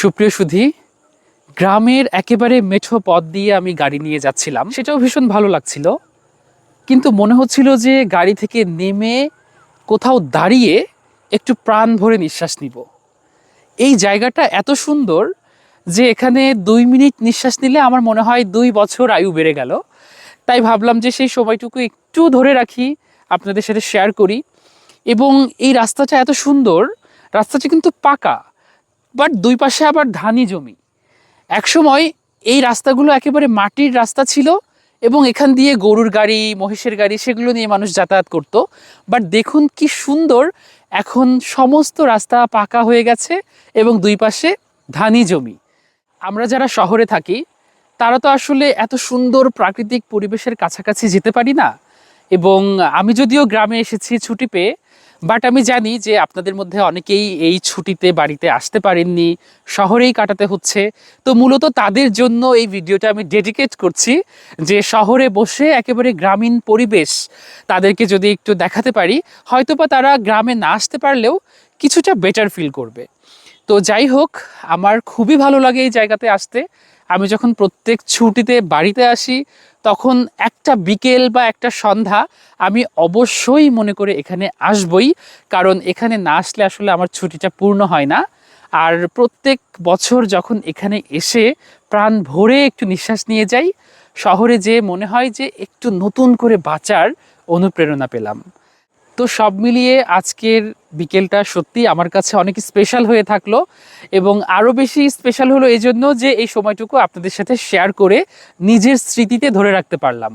সুপ্রিয় সুধী, গ্রামের একেবারে মেঠো পথ দিয়ে আমি গাড়ি নিয়ে যাচ্ছিলাম। সেটাও ভীষণ ভালো লাগছিল। কিন্তু মনে হচ্ছিল যে গাড়ি থেকে নেমে কোথাও দাঁড়িয়ে একটু প্রাণ ভরে নিঃশ্বাস নিব। এই জায়গাটা এত সুন্দর যে এখানে দুই মিনিট নিঃশ্বাস নিলে আমার মনে হয় দুই বছর আয়ু বেড়ে গেল। তাই ভাবলাম যে সেই সময়টুকু একটু ধরে রাখি, আপনাদের সাথে শেয়ার করি। এবং এই রাস্তাটা এত সুন্দর, রাস্তাটা কিন্তু পাকা। বাট দুই পাশে আবার ধানি জমি। একসময় এই রাস্তাগুলো একেবারে মাটির রাস্তা ছিল এবং এখান দিয়ে গরুর গাড়ি, মহিষের গাড়ি সেগুলো নিয়ে মানুষ যাতায়াত করত। বাট দেখুন কি সুন্দর এখন সমস্ত রাস্তা পাকা হয়ে গেছে এবং দুই পাশে ধানি জমি। আমরা যারা শহরে থাকি, তারা তো আসলে এত সুন্দর প্রাকৃতিক পরিবেশের কাছাকাছি যেতে পারি না। এবং আমি যদিও গ্রামে এসেছি ছুটি পেয়ে বাট আমি জানি যে আপনাদের মধ্যে অনেকেই এই ছুটিতে বাড়িতে আসতে পারেননি, শহরেই কাটাতে হচ্ছে। তো মূলত তাদের জন্য এই ভিডিওটা আমি ডেডিকেট করছি যে শহরে বসে একেবারে গ্রামীণ পরিবেশ তাদেরকে যদি একটু দেখাতে পারি, হয়তোবা তারা গ্রামে না আসতে পারলেও কিছুটা বেটার ফিল করবে। তো যাই হোক, আমার খুবই ভালো লাগে এই জায়গাতে আসতে। আমি যখন প্রত্যেক ছুটিতে বাড়িতে আসি, তখন একটা বিকেল বা একটা সন্ধ্যা আমি অবশ্যই মনে করে এখানে আসবই, কারণ এখানে না আসলে আসলে আমার ছুটিটা পূর্ণ হয় না। আর প্রত্যেক বছর যখন এখানে এসে প্রাণ ভরে একটু নিঃশ্বাস নিয়ে যাই, শহরে যে মনে হয় যে একটু নতুন করে বাঁচার অনুপ্রেরণা পেলাম। তো সব মিলিয়ে আজকের বিকেলটা সত্যি আমার কাছে অনেক স্পেশাল হয়ে থাকল এবং আরও বেশি স্পেশাল হলো এই জন্য যে এই সময়টুকু আপনাদের সাথে শেয়ার করে নিজের স্মৃতিতে ধরে রাখতে পারলাম।